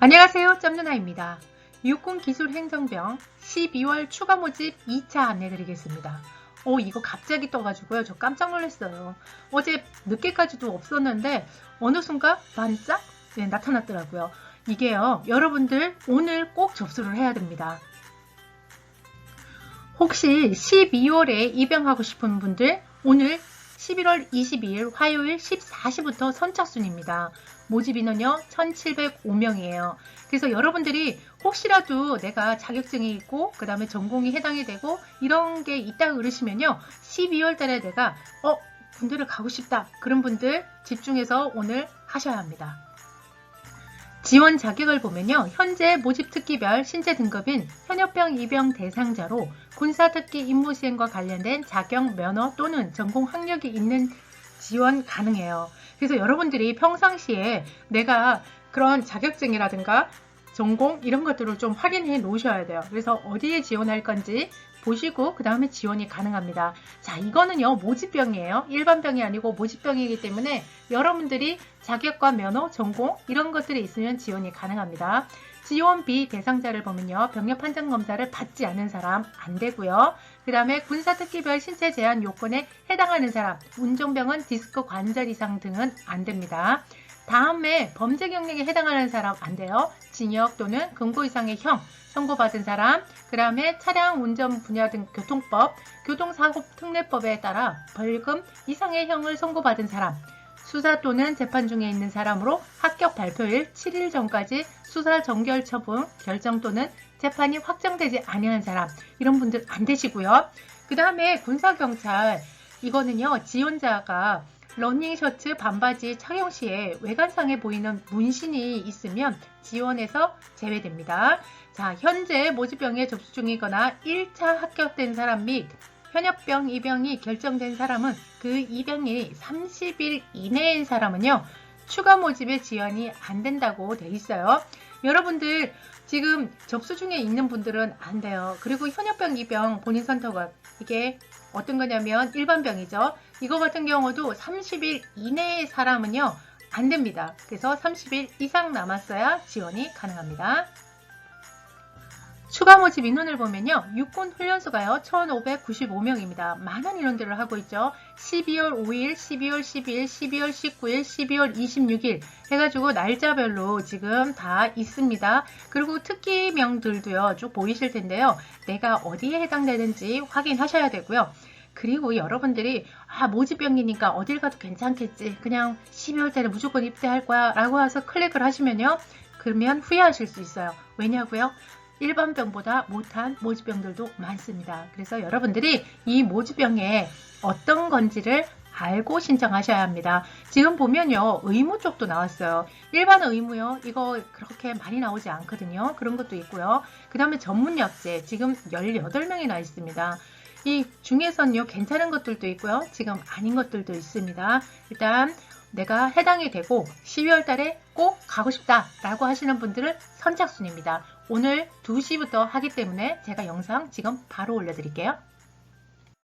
안녕하세요. 점누나입니다. 육군기술행정병 12월 추가 모집 2차 안내드리겠습니다. 오 이거 갑자기 떠가지고요. 저 깜짝 놀랐어요. 어제 늦게까지도 없었는데 어느 순간 반짝 네, 나타났더라고요. 이게요. 여러분들 오늘 꼭 접수를 해야 됩니다. 혹시 12월에 입영하고 싶은 분들 오늘 11월 22일 화요일 14시부터 선착순입니다. 모집 인원요 1705명이에요. 그래서 여러분들이 혹시라도 내가 자격증이 있고 그 다음에 전공이 해당이 되고 이런 게 있다 그러시면요 12월 달에 내가 어 군대를 가고 싶다 그런 분들 집중해서 오늘 하셔야 합니다. 지원 자격을 보면요. 현재 모집 특기별 신체 등급인 현역병 입영 대상자로 군사 특기 임무 수행과 관련된 자격 면허 또는 전공 학력이 있는 지원 가능해요. 그래서 여러분들이 평상시에 내가 그런 자격증이라든가 전공 이런 것들을 좀 확인해 놓으셔야 돼요. 그래서 어디에 지원할 건지 보시고 그 다음에 지원이 가능합니다. 자 이거는요 모집병이에요. 일반병이 아니고 모집병이기 때문에 여러분들이 자격과 면허, 전공 이런 것들이 있으면 지원이 가능합니다. 지원비 대상자를 보면요 병력 판정 검사를 받지 않은 사람 안 되고요. 그 다음에 군사 특기별 신체 제한 요건에 해당하는 사람, 운전병은 디스크 관절 이상 등은 안 됩니다. 다음 에 범죄 경력에 해당하는 사람 안 돼요. 징역 또는 금고 이상의 형 선고받은 사람, 그 다음에 차량 운전 분야 등 교통법, 교통사고 특례법에 따라 벌금 이상의 형을 선고받은 사람, 수사 또는 재판 중에 있는 사람으로 합격 발표일 7일 전까지 수사 정결 처분 결정 또는 재판이 확정되지 아니한 사람 이런 분들 안 되시고요. 그 다음에 군사경찰 이거는요 지원자가 러닝 셔츠 반바지 착용 시에 외관상에 보이는 문신이 있으면 지원에서 제외됩니다. 자, 현재 모집병에 접수 중이거나 1차 합격된 사람 및 현역병 입영이 결정된 사람은 그 입영이 30일 이내인 사람은요. 추가 모집에 지원이 안 된다고 돼 있어요. 여러분들 지금 접수 중에 있는 분들은 안 돼요. 그리고 현역병 입영 본인 선택은 이게 어떤 거냐면 일반병이죠. 이거 같은 경우도 30일 이내의 사람은요. 안 됩니다. 그래서 30일 이상 남았어야 지원이 가능합니다. 추가 모집 인원을 보면요. 육군 훈련소가요. 1595명입니다. 많은 인원들을 하고 있죠. 12월 5일, 12월 12일, 12월 19일, 12월 26일 해가지고 날짜별로 지금 다 있습니다. 그리고 특기명들도요. 쭉 보이실 텐데요. 내가 어디에 해당되는지 확인하셔야 되고요. 그리고 여러분들이 아 모집병이니까 어딜 가도 괜찮겠지 그냥 12월 달에 무조건 입대할 거야 라고 해서 클릭을 하시면요 그러면 후회하실 수 있어요 왜냐고요 일반병보다 못한 모집병들도 많습니다. 그래서 여러분들이 이 모집병에 어떤 건지를 알고 신청하셔야 합니다. 지금 보면요. 의무 쪽도 나왔어요. 일반 의무요. 이거 그렇게 많이 나오지 않거든요. 그런 것도 있고요. 그 다음에 전문약제 지금 18명이 나 있습니다. 이 중에선요. 괜찮은 것들도 있고요. 지금 아닌 것들도 있습니다. 일단 내가 해당이 되고 12월 달에 꼭 가고 싶다 라고 하시는 분들은 선착순입니다. 오늘 2시부터 하기 때문에 제가 영상 지금 바로 올려드릴게요.